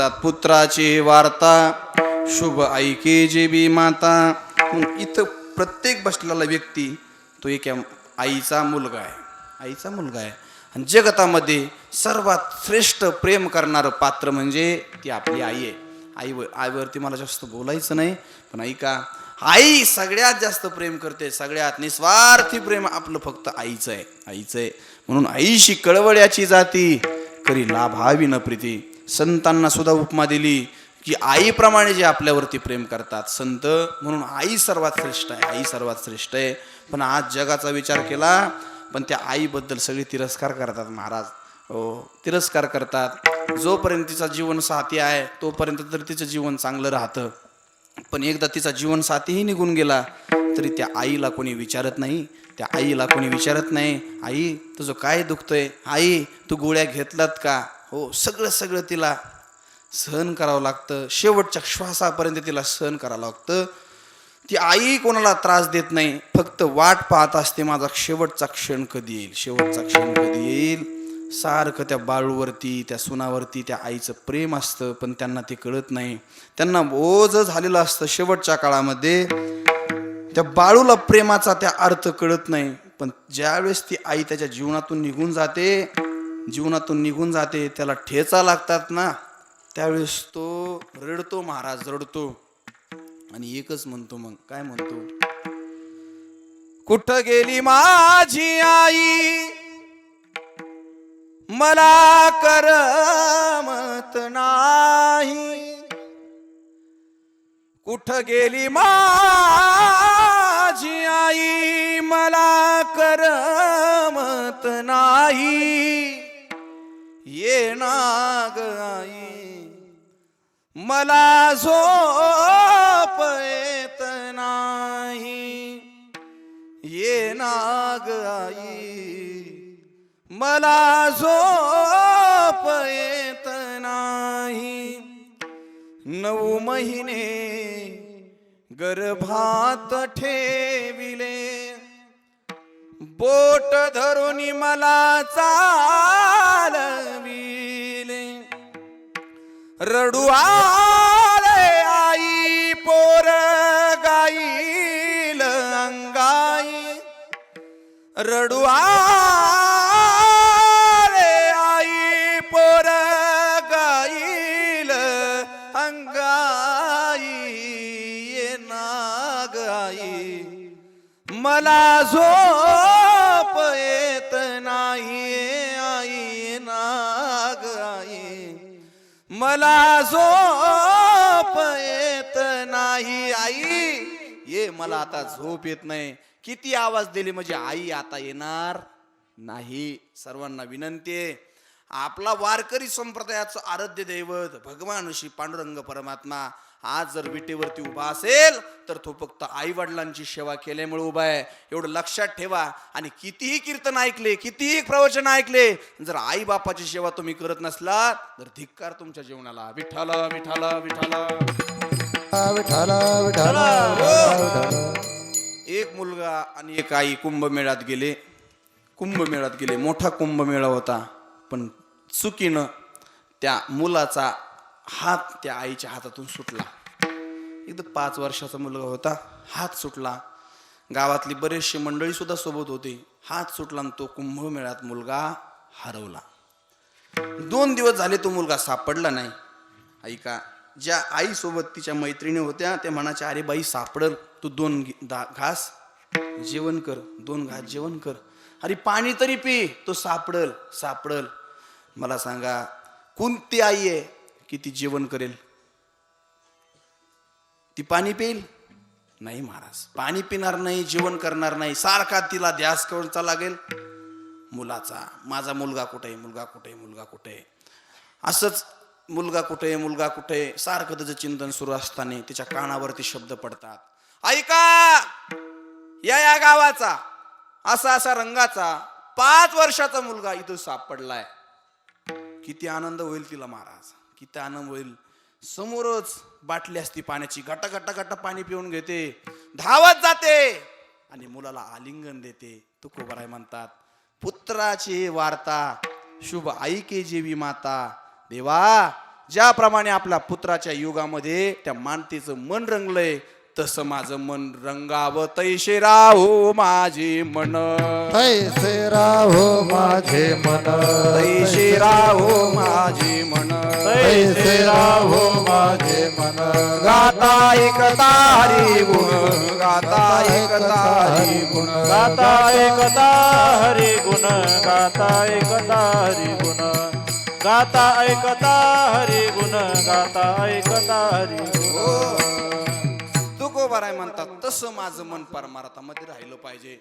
पुत्राची वार्ता शुभ ऐके जे बी माता इथं प्रत्येक बसलेला व्यक्ती तो एक या आईचा मुलगा आहे. आईचा मुलगा आहे. आणि जगतामध्ये सर्वात श्रेष्ठ प्रेम करणारं पात्र म्हणजे ती आपली आई आहे. आईवर आईवरती मला जास्त बोलायचं नाही पण ऐका. आई सगळ्यात जास्त प्रेम करते सगळ्यात निस्वार्थी प्रेम आपलं फक्त आईचं आहे. आईचं आहे. म्हणून आईशी कळवळ्याची जाती करी लाभावी न प्रीती. संतांना सुद्धा उपमा दिली की आईप्रमाणे जे आपल्यावरती प्रेम करतात. संत म्हणून आई सर्वात श्रेष्ठ आहे आई सर्वात श्रेष्ठ आहे. पण आज जगाचा विचार केला पण त्या आईबद्दल सगळे तिरस्कार करतात महाराज. हो तिरस्कार करतात. जोपर्यंत तिचा जीवन साथी आहे तोपर्यंत तर तिचं जीवन चांगलं राहतं. पण एकदा तिचा जीवन साथीही निघून गेला तरी त्या आईला कोणी विचारत नाही. त्या आईला कोणी विचारत नाही आई तुझं काय दुखतंय? आई तू गोळ्या घेतलात का? हो सगळं सगळं तिला सहन करावं लागतं. शेवटच्या श्वासापर्यंत तिला सहन करावं लागतं. ती आई कोणाला त्रास देत नाही फक्त वाट पाहत असते माझा शेवटचा क्षण कधी येईल? शेवटचा क्षण कधी येईल? सारखं त्या बाळूवरती त्या सुनावरती त्या आईचं प्रेम असतं पण त्यांना ते कळत नाही. त्यांना ओझ झालेलं असतं शेवटच्या काळामध्ये. त्या बाळूला प्रेमाचा त्या अर्थ कळत नाही पण ज्यावेळेस ती आई त्याच्या जीवनातून निघून जाते जीवनातून निघून जाते त्याला ठेचा लागतात ना त्यावेळेस तो रडतो महाराज रडतो. आणि एकच म्हणतो मग काय म्हणतो? कुठं गेली माझी आई? मला करमत नाही. कुठं गेली माझी आई? मला करमत नाही. येनाग आई मला झोप येत नाही. ये नाग आई मला झोप येत नाही. नऊ महिने गर्भात ठेविले. बोट धरून मला चालविले. रडू आले आई पोर गाईल अंगाई. रडू आले आई पोर गाईल अंगाई. ये नाग आई. मला झो येत नाही आई नाग आई. मला झोप येत नाही आई. ये मला आता झोप येत नाही. किती आवाज दिले म्हणजे आई आता येणार नाही. सर्वांना विनंती आहे. आपला वारकरी संप्रदायाचं आराध्य दैवत भगवान श्री पांडुरंग परमात्मा आज जर विटेवरती उभा असेल तर तो फक्त आई वडिलांची सेवा केल्यामुळे उभा आहे. एवढं लक्षात ठेवा आणि कितीही कीर्तन ऐकले कितीही प्रवचन ऐकले जर आई बापाची सेवा तुम्ही करत नसला तर धिक्कार तुमच्या जीवनाला. विठाल विठाल विठाल विठाला विठाला विठाला एक मुलगा आणि एक आई कुंभमेळ्यात गेले. कुंभमेळ्यात गेले. मोठा कुंभमेळा होता. पण चुकीनं त्या मुलाचा हात त्या आईच्या हातातून सुटला. एकदम पाच वर्षाचा मुलगा होता हात सुटला. गावातली बरेचशी मंडळी सुद्धा सोबत होती. हात सुटला आणि तो कुंभमेळ्यात मुलगा हरवला. दोन दिवस झाले तो मुलगा सापडला नाही. ऐका ज्या आईसोबत तिच्या मैत्रिणी होत्या त्या म्हणाच्या अरे बाई सापडल. तू दोन दा- घास जेवण कर. दोन घास जेवण कर. अरे पाणी तरी पी. तो सापडल सापडल. मला सांगा कोणती आई आहे की ती जेवण करेल? ती पाणी पिईल? नाही महाराज. पाणी पिणार नाही जेवण करणार नाही. सारखा तिला ध्यास करूनचा लागेल. मुलाचा माझा मुलगा कुठे आहे मुलगा कुठे आहे मुलगा कुठे असंच मुलगा कुठे मुलगा कुठे सारखं त्याचं चिंतन सुरू असताना तिच्या कानावरती शब्द पडतात. ऐका! या या गावाचा. असा असा रंगाचा पाच वर्षाचा मुलगा इथं सापडलाय. किती आनंद होईल तिला महाराज. किती आनंद होईल. समोरच बाटली असती पाण्याची. घट घट घट पाणी पिऊन घेते. धावत जाते. आणि मुलाला आलिंगन देते. तुकोबराय म्हणतात पुत्राची वार्ता शुभ आई जेवी माता. देवा ज्याप्रमाणे आपल्या पुत्राच्या युगामध्ये त्या मानतेचं मन रंगलंय तसं माझं मन रंगावं तैशे राहो माझे मन. तैसे राहो माझे मन. तैशे राहो माझे मन. तैसे राहो माझे मन. गाता एकता हरी गुण गाता एकता हरी गुण. गाता एकता हरी गुण गाता एकता हरी गुण. गाता ऐकता हरी गुण गाता ऐकता हरी गुण. तुकोबाराय म्हणतात तसं माझं मन परमार्थामध्ये राहिलं पाहिजे.